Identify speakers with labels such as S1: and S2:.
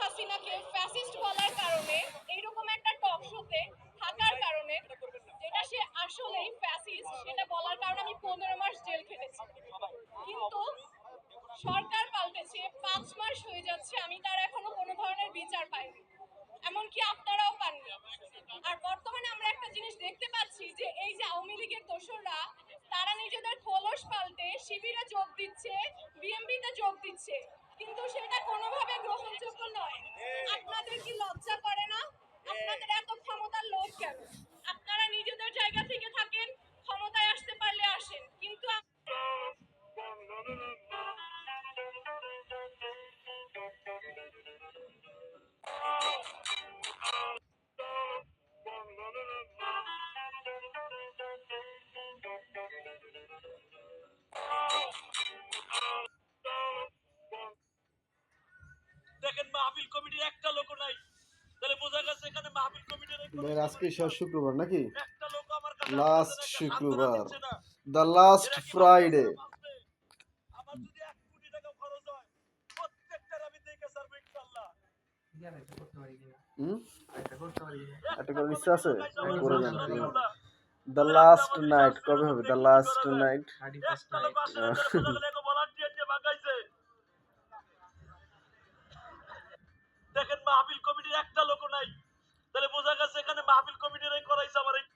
S1: হাসিনাকে ফ্যাসিস্ট বলার কারণে, এইরকম একটা টক শোতে থাকার কারণে যেটা সে আসলেই ফ্যাসিস্ট সেটা বলার কারণে আমি পনেরো মাস জেল খেটেছি। কিন্তু সরকার পাল্টেছে, পাঁচ মাস হয়ে যাচ্ছে, আমি তার এখনও কোনো ধরনের বিচার পাইনি। এমনকি আপনারাও পাননি। আর বর্তমানে আমরা একটা জিনিস দেখতে পাচ্ছি যে এই যে আওয়ামী লীগের দোসররা, তারা নিজেদের খোলস পাল্টে শিবিরে যোগ দিচ্ছে, বিএমপিতে যোগ দিচ্ছে। কিন্তু সেটা কোনোভাবে গ্রহণযোগ্য নয়। আপনাদের কি লজ্জা করে না? আপনাদের এত ক্ষমতার লোভ
S2: মাহফিল কমিটির একটা লোক নাই। তাহলে বোঝা গেছে এখানে মাহফিল কমিটির
S3: আজকে শেষ শুক্রবার নাকি?
S2: একটা লোক আমার একটা
S3: শুক্রবার। দ্য লাস্ট ফ্রাইডে
S2: আমার যদি কোটি টাকা খরচ হয় প্রত্যেকটার আমি দেখে ইনশাআল্লাহ।
S3: দ্য লাস্ট নাইট কবে হবে? দ্য? লাস্ট নাইট
S2: একটা লোক আসে না, তাহলে বোঝা গেল একে volunteer দিয়ে বাঁকাইছে। দেখেন মাহফিল একটা লোক নাই। তাহলে বোঝা গেছে এখানে মাহফিল কমিটির করাইছে আমার এই